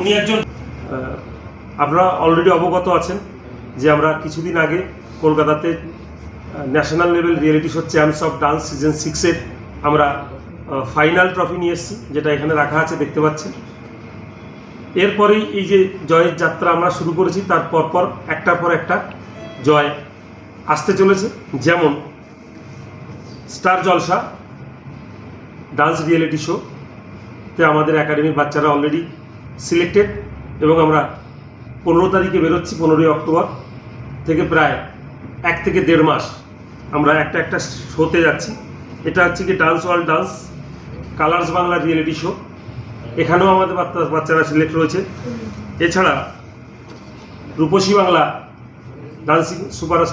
উনি একজন আপনারা অলরেডি অবগত আছেন যে আমরা কিছুদিন আগে কলকাতাতে national level reality show champs of dance season সিক্সের আমরা ফাইনাল ট্রফি নিয়ে এসেছি, যেটা এখানে রাখা আছে, দেখতে পাচ্ছেন। এরপরেই এই যে জয়ের যাত্রা আমরা শুরু করেছি, তার পরপর একটার পর একটা জয় আসতে চলেছে। যেমন Star Jalsha dance reality show তে আমাদের একাডেমির বাচ্চারা অলরেডি সিলেক্টেড এবং আমরা পনেরো তারিখে বেরোচ্ছি, পনেরোই অক্টোবর থেকে প্রায় এক থেকে দেড় মাস আমরা একটা একটা শোতে যাচ্ছি। এটা হচ্ছে কি dance world dance Colors Bangla reality show এখানেও আমাদের বাচ্চা- বাচ্চারা সিলেক্ট রয়েছে। এছাড়া Rupasi Bangla dancing super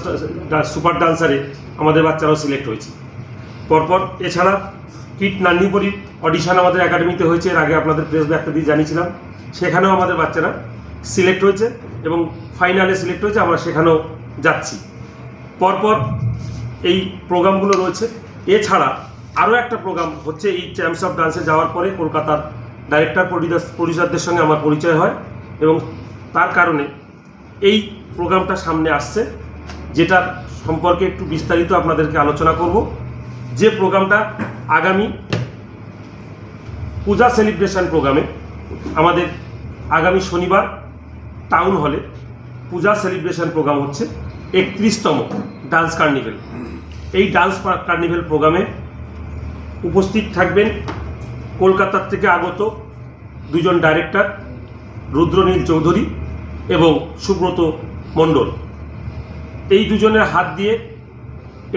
super ডান্সারে আমাদের বাচ্চারাও সিলেক্ট হয়েছে। পরপর এছাড়া কিট নান্নিপরির অডিশন আমাদের একাডেমিতে হয়েছে, এর আগে আপনাদের প্রেস ব্যাগটা দিয়ে জানিয়েছিলাম। সেখানেও আমাদের বাচ্চারা সিলেক্ট হয়েছে এবং ফাইনালে সিলেক্ট হয়েছে, আমরা সেখানেও যাচ্ছি। পরপর এই প্রোগ্রামগুলো রয়েছে। এছাড়া আরও একটা প্রোগ্রাম হচ্ছে এই চ্যাম্পস অফ ডান্সে যাওয়ার পরে কলকাতার ডাইরেক্টর প্রডিউসারদের সঙ্গে আমার পরিচয় হয় এবং তার কারণে এই প্রোগ্রামটা সামনে আসছে, যেটার সম্পর্কে একটু বিস্তারিত আপনাদেরকে আলোচনা করব। যে প্রোগ্রামটা আগামী পূজা সেলিব্রেশন প্রোগ্রামে আমাদের আগামী শনিবার টাউন হলে পূজা সেলিব্রেশন প্রোগ্রাম হচ্ছে একত্রিশতম ডান্স কার্নিভেল। এই ডান্স কার্নিভেল প্রোগ্রামে উপস্থিত থাকবেন কলকাতার থেকে আগত দুজন ডাইরেক্টর রুদ্রনীল চৌধুরী এবং সুব্রত মণ্ডল। এই দুজনের হাত দিয়ে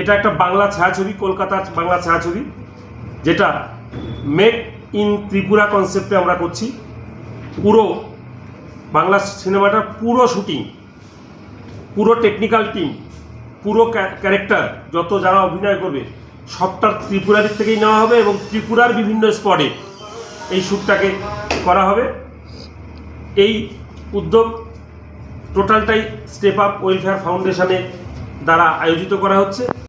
এটা একটা বাংলা ছায়াছবি, কলকাতার বাংলা ছায়াছবি, যেটা মেক ইন ত্রিপুরা কনসেপ্টে আমরা করছি। পুরো বাংলা সিনেমাটার পুরো শুটিং পুরো টেকনিক্যাল টিম পুরো ক্যারেক্টার যত যারা অভিনয় করবে সবটা ত্রিপুরার দিক থেকেই নেওয়া হবে এবং ত্রিপুরার বিভিন্ন স্পটে এই শ্যুটটাকে করা হবে। এই উদ্যোগ টোটালটাই স্টেপ আপ ওয়েলফেয়ার ফাউন্ডেশনের দ্বারা আয়োজিত করা হচ্ছে।